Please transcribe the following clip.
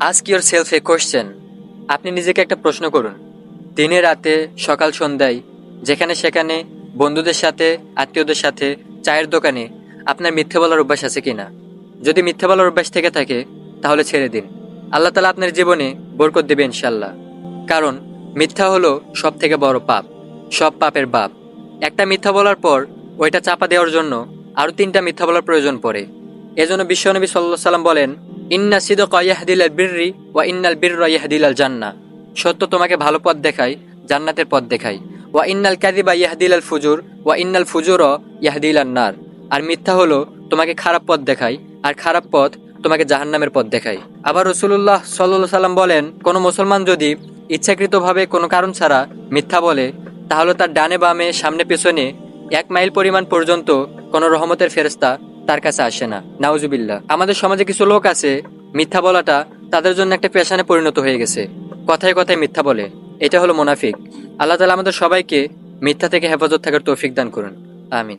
Ask yourself a question আপনি নিজেকে একটা প্রশ্ন করুন। দিনে, রাতে, সকাল, সন্ধ্যায়, যেখানে, সেখানে, বন্ধুদের সাথে, আত্মীয়দের সাথে, চায়ের দোকানে আপনার মিথ্যে বলার অভ্যাস আছে কিনা? যদি মিথ্যে বলার অভ্যাস থেকে থাকে, তাহলে ছেড়ে দিন। আল্লাহ তালা আপনার জীবনে বরকত দেবে ইনশাল্লাহ কারণ মিথ্যা হলো সব থেকে বড় পাপ, সব পাপের বাপ। একটা মিথ্যা বলার পর ওইটা চাপা দেওয়ার জন্য আরও তিনটা মিথ্যা বলার প্রয়োজন পড়ে। এজন্য বিশ্বনবী সাল্লাহ সাল্লাম বলেন ইন্না সিদক ইয়াহদিল বিররি ওয়া ইন্নাল বীর ইয়াহদিল আল জান্না। সত্য তোমাকে ভালো পথ দেখায়, জান্নাতের পথ দেখায়। ওয়া ইন্নাল কাদিবা ইয়াহদিল আল ফুজুর, ওয়া ইন্নাল ফুজুর ইয়াহদিল আন নার। আর মিথ্যা হলো তোমাকে খারাপ পথ দেখায়, আর খারাপ পথ তোমাকে জাহান্নামের পথ দেখায়। আবার রসুল্লাহ সাল্লাহ সাল্লাম বলেন, কোনো মুসলমান যদি ইচ্ছাকৃতভাবে কোনো কারণ ছাড়া মিথ্যা বলে, তাহলে তার ডানে বামে, সামনে, পেছনে এক মাইল পরিমাণ পর্যন্ত কোনো রহমতের ফেরস্তা তার কাছে আসে না। নাউজুবিল্লা আমাদের সমাজে কিছু লোক আছে, মিথ্যা বলাটা তাদের জন্য একটা পেশানে পরিণত হয়ে গেছে। কথায় কথায় মিথ্যা বলে। এটা হলো মোনাফিক। আল্লাহ তালা আমাদের সবাইকে মিথ্যা থেকে হেফাজত থাকার তৌফিক দান করুন। আমিন।